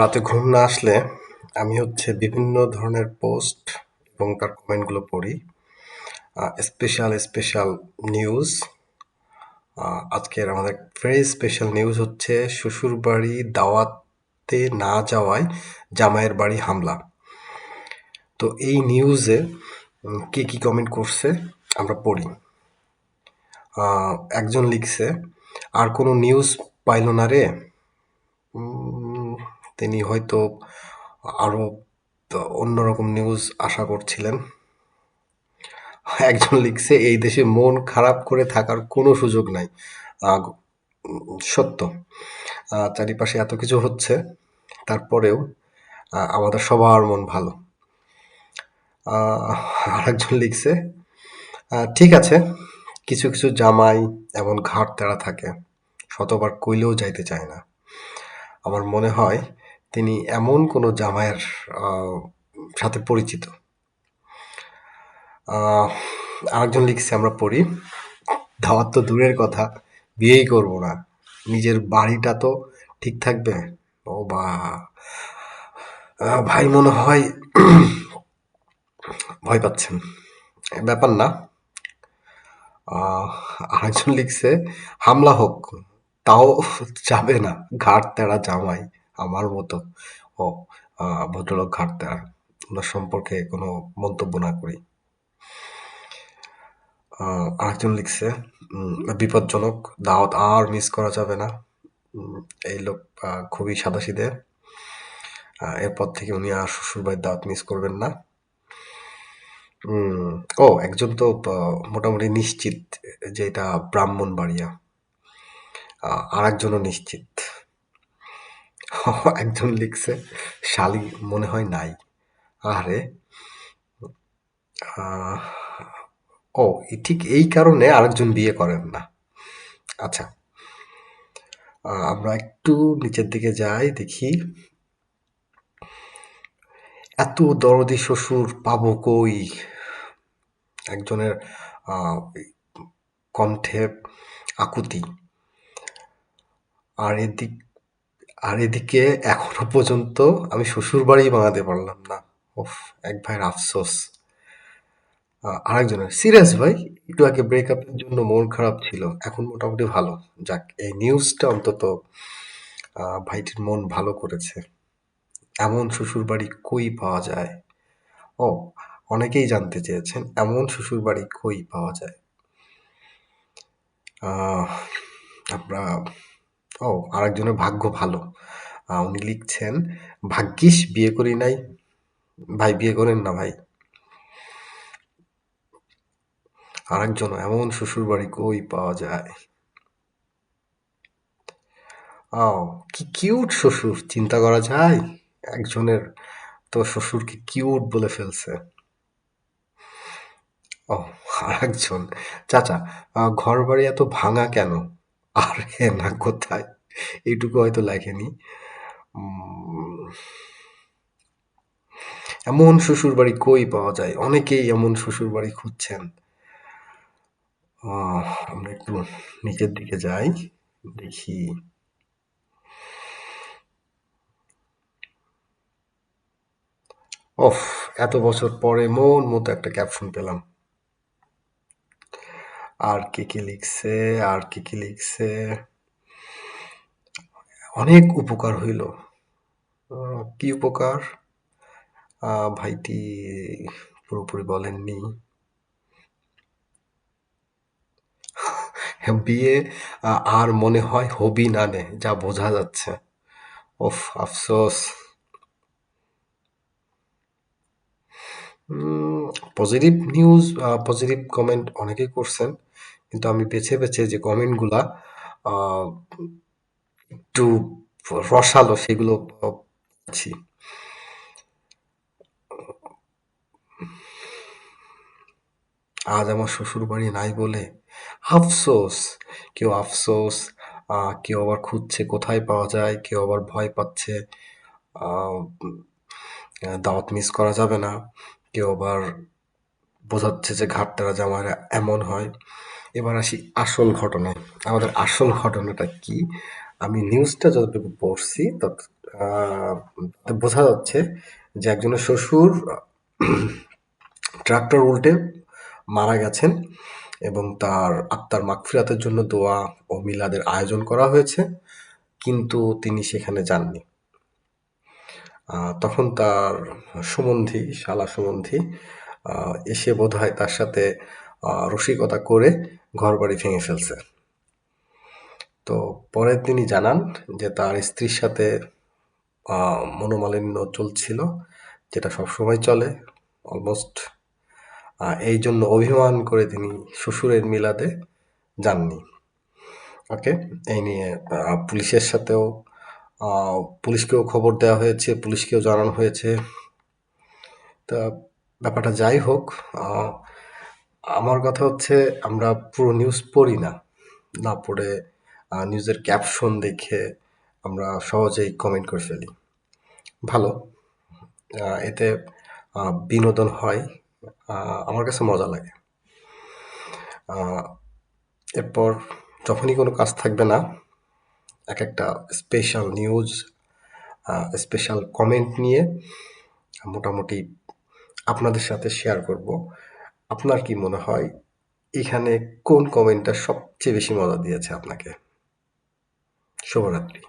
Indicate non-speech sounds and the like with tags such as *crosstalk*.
রাতে ঘুম না আসলে আমি হচ্ছে বিভিন্ন ধরনের পোস্ট এবং তার কমেন্টগুলো পড়ি। স্পেশাল স্পেশাল নিউজ আজকের আমাদের ভেরি স্পেশাল নিউজ হচ্ছে শ্বশুরবাড়ি দাওয়াতে না যাওয়ায় জামাইয়ের বাড়ি হামলা। তো এই নিউজে কে কি কমেন্ট করছে আমরা পড়ি। একজন লিখছে, আর কোনো নিউজ পাইল না রে? তিনি হয়তো আরও অন্যরকম নিউজ আশা করছিলেন। একজন লিখছে, এই দেশে মন খারাপ করে থাকার কোনো সুযোগ নাই। সত্য। চারিপাশে এত কিছু হচ্ছে, তারপরেও আমাদের সবার মন ভালো। আরেকজন লিখছে ঠিক আছে, কিছু কিছু জামাই এমন ঘাট তারা থাকে, শতবার কইলেও যাইতে চায় না। আমার মনে হয় তিনি এমন কোনো জামাইয়ের সাথে পরিচিত। আরেকজন লিখছে, আমরা পড়ি, দাওয়াত তো দূরের কথা, বিয়েই করব না। নিজের বাড়িটা তো ঠিক থাকবে? ও বা ভাই মনে হয় ভয় পাচ্ছেন। ব্যাপার না। আরেকজন লিখছে, হামলা হোক, তাও যাবে না, ঘাট তেরা জামাই। আমার মতো ও ভদ্রলোক ঘাট তেরা ওনার সম্পর্কে কোনো মন্তব্য না করি। আরেকজন লিখছে বিপজ্জনক দাওয়াত আর মিস করা যাবে না। এই লোক খুবই সাদাসিধে। আহ, এরপর থেকে উনি আর শ্বশুরবাড়ির দাওয়াত মিস করবেন না। ও একজন তো মোটামুটি নিশ্চিত যে এটা ব্রাহ্মণবাড়িয়া। আহ, আর একজনও নিশ্চিত। *laughs* একজন লিখছে, শালি মনে হয় নাই। আরে ও ঠিক এই কারণে আরেকজন বিয়ে করেন না। আচ্ছা আমরা একটু নিচের দিকে যাই, দেখি। এত দরদি শ্বশুর পাবো কই? একজনের কণ্ঠে আকুতি। আর এদিক আর এদিকে এখনও পর্যন্ত আমি শ্বশুর বাড়ি বানাতে পারলাম না। ওফ এক ভাইয়ের আফসোস। আরেকজনের। সিরিয়াস ভাই, একটু আগে ব্রেক ব্রেকআপের জন্য মন খারাপ ছিল। এখন মোটামুটি ভালো। যাক, এই নিউজটা অন্তত ভাইটির মন ভালো করেছে। এমন শ্বশুর বাড়ি কই পাওয়া যায়? ও, অনেকেই জানতে চেয়েছেন, এমন শ্বশুর বাড়ি কই পাওয়া যায়? আমরা ও আরেকজনের ভাগ্য ভালো। আহ, উনি লিখছেন ভাগ্যিস বিয়ে করি নাই। ভাই বিয়ে করেন না ভাই। আরেকজন এমন শ্বশুর বাড়ি কই পাওয়া যায়? ও কি কিউট শ্বশুর চিন্তা করা যায়? একজনের তো শ্বশুরকে কিউট বলে ফেলছে। ও আরেকজন চাচা ঘর বাড়ি এত ভাঙা কেন? আর না, কোথায়? এইটুকু হয়তো লেখেনি। এমন শ্বশুর বাড়ি কই পাওয়া যায়? অনেকেই এমন শ্বশুর বাড়ি খুঁজছেন আমরা একটু নিচের দিকে যাই, দেখি। ওফ, এত বছর পরে মন মতো একটা ক্যাপশন পেলাম। আর কে কি লিখছে, আর কি কি লিখছে। অনেক উপকার হইল। কি উপকার? ভাইটি পুরোপুরি বলেননি। *laughs* বিয়ে আর মনে হয় হবি না নে, যা বোঝা যাচ্ছে। ওফ, আফসোস। পজিটিভ নিউজ পজিটিভ কমেন্ট অনেকেই করছেন। কিন্তু আমি বেছে বেছে যে কমেন্টগুলা একটু রসালো সেগুলো পাচ্ছি। আজ আমার শ্বশুর বাড়ি নাই বলে আফসোস। কেউ আফসোস কেউ আবার খুঁজছে কোথায় পাওয়া যায়, কেউ আবার ভয় পাচ্ছে দাওয়াত মিস করা যাবে না। কেউ আবার বোঝাচ্ছে যে ঘাটতারা জামাইরা এমন হয়। এবার আসি আসল ঘটনায়। আমাদের আসল ঘটনাটা কি? আমি নিউজটা যতটুকু পড়ছি তত বোঝা যাচ্ছে যে একজনের শ্বশুর, *clears throat* ট্রাক্টর উল্টে মারা গেছেন এবং তার আত্মার মাগফিরাতের জন্য দোয়া ও মিলাদের আয়োজন করা হয়েছে, কিন্তু তিনি সেখানে যাননি। তখন তার সুমন্ধি, শালা সুমন্ধি এসে বোধহয় তার সাথে রসিকতা করে ঘরবাড়ি ভেঙে ফেলছে। তো পরে তিনি জানান যে তার স্ত্রীর সাথে মনোমালিন্য চলছিল, যেটা সবসময় চলে অলমোস্ট এই জন্য অভিমান করে তিনি শ্বশুরের মিলাদে যাননি। ওকে? এই নিয়ে পুলিশের সাথেও পুলিশকেও খবর দেওয়া হয়েছে, পুলিশকেও জানানো হয়েছে। তা ব্যাপারটা যাই হোক আমার কথা হচ্ছে, আমরা পুরো নিউজ পড়ি না। না পড়ে নিউজের ক্যাপশন দেখে আমরা সহজেই কমেন্ট করে ফেলি। ভালো। এতে বিনোদন হয়। আমার কাছে মজা লাগে। এরপর যখনই কোনো কাজ থাকবে না, এক একটা স্পেশাল নিউজ স্পেশাল কমেন্ট নিয়ে মোটামুটি আপনাদের সাথে শেয়ার করব। আপনার কি মনে হয় এখানে কোন কমেন্টটা সবচেয়ে বেশি মজা দিয়েছে আপনাকে? শুভরাত্রি।